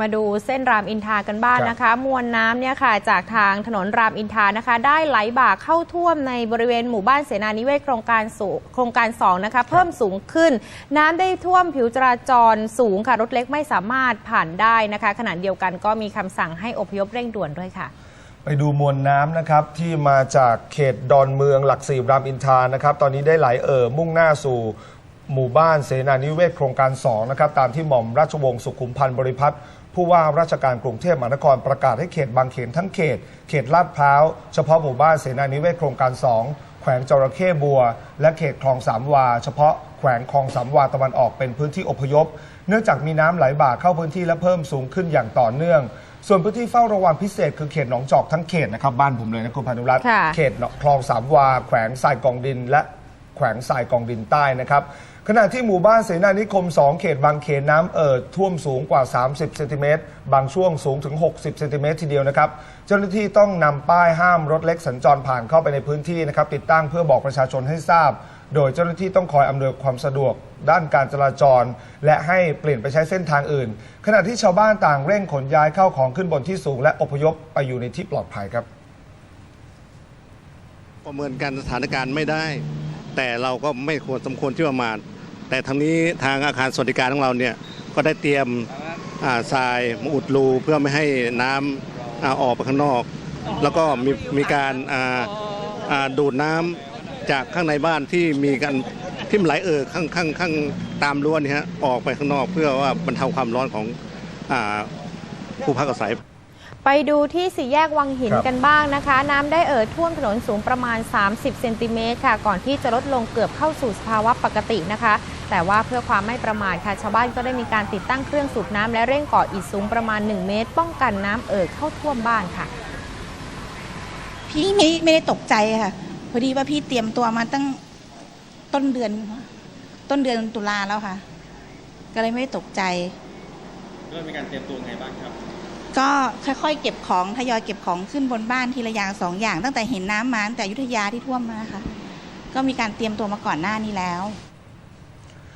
มาดูเส้นรามอินทรากันบ้างครับนะคะ มวลน้ำเนี่ยค่ะ จากทางถนนรามอินทรานะคะ ได้ไหลบ่าเข้าท่วมในบริเวณหมู่บ้านเสนานิเวศโครงการสูโครงการ2นะคะ เพิ่มสูงขึ้น น้ำได้ท่วมผิวจราจรสูงค่ะ รถเล็กไม่สามารถผ่านได้นะคะ ขณะเดียวกันก็มีคำสั่งให้อพยพเร่งด่วนด้วยค่ะไปดูมวลน้ำนะครับที่มาจากเขตดอนเมืองหลักสี่รามอินทรานะครับ ตอนนี้ได้ไหลเอ่อมุ่งหน้าสู่ หมู่บ้านเสนานิเวศโครงการ 2 นะครับ ตามที่หม่อมราชวงศ์สุขุมพันธ์บริพัตรผู้ว่าราชการกรุงเทพมหานครประกาศให้เขตบางเขนทั้งเขต เขตลาดพร้าว เฉพาะหมู่บ้านเสนานิเวศโครงการ 2 แขวงจระเข้บัว และเขตคลองสามวา เฉพาะแขวงคลองสามวาตะวันออกเป็นพื้นที่อพยพ เนื่องจากมีน้ำไหลบ่าเข้าพื้นที่และเพิ่มสูงขึ้นอย่างต่อเนื่อง ส่วนพื้นที่เฝ้าระวังพิเศษคือเขตหนองจอกทั้งเขตนะครับบ้านผมเลยนะคุณพานุรัตน์ค่ะเขตคลองสามวา แขวงทรายกองดินและ แขวงทรายกองดินใต้นะครับขณะที่หมู่บ้านเสนานิคม 2 เขตบางเขนน้ำเอ่อท่วมสูงกว่า 30 เซนติเมตร บางช่วงสูงถึง 60 เซนติเมตรทีเดียวนะครับ เจ้าหน้าที่ต้องนำป้ายห้ามรถเล็กสัญจรผ่านเข้าไปในพื้นที่นะครับ ติดตั้งเพื่อบอกประชาชนให้ทราบ โดยเจ้าหน้าที่ต้องคอยอำนวยความสะดวกด้านการจราจร และให้เปลี่ยนไปใช้เส้นทางอื่น ขณะที่ชาวบ้านต่างเร่งขนย้ายเข้าของขึ้นบนที่สูง และอพยพไปอยู่ในที่ปลอดภัยครับ ประเมินการสถานการณ์ไม่ได้ แต่เราก็ไม่ควรสมควรที่ประมาทแต่ทางนี้ทางอาคารสวัสดิการของเราเนี่ยก็ได้เตรียมทรายมาอุดรูเพื่อไม่ให้น้ำอ่าออกไปข้างนอก แล้วก็มีมีการดูดน้ำจากข้างในบ้านที่มีการที่มไหลเอ่อข้างข้างข้างตามรั้วนี่ฮะออกไปข้างนอกเพื่อว่าบรรเทาความร้อนของผู้พักอาศัย ไปดูที่สี่แยกวังหินครับกันบ้างนะคะ น้ำได้เอ่อท่วมถนนสูงประมาณ 30 เซนติเมตรค่ะ ก่อนที่จะลดลงเกือบเข้าสู่สภาวะปกตินะคะ แต่ว่าเพื่อความไม่ประมาทค่ะ ชาวบ้านก็ได้มีการติดตั้งเครื่องสูบน้ำและเร่งก่ออิฐสูงประมาณ 1 เมตร ป้องกันน้ำเอ่อเข้าท่วมบ้านค่ะ พี่ไม่ไม่ได้ตกใจค่ะ พอดีว่าพี่เตรียมตัวมาตั้งต้นเดือน ต้นเดือนตุลาแล้วค่ะ ก็เลยไม่ได้ตกใจเริ่มมีการเตรียมตัวไงบ้างครับ ก็ค่อยๆ เก็บของทยอยเก็บของขึ้นบนบ้านทีละอย่างสองอย่าง ตั้งแต่เห็นน้ำมาตั้งแต่อยุธยาที่ท่วมมาค่ะ ก็มีการเตรียมตัวมาก่อนหน้านี้แล้ว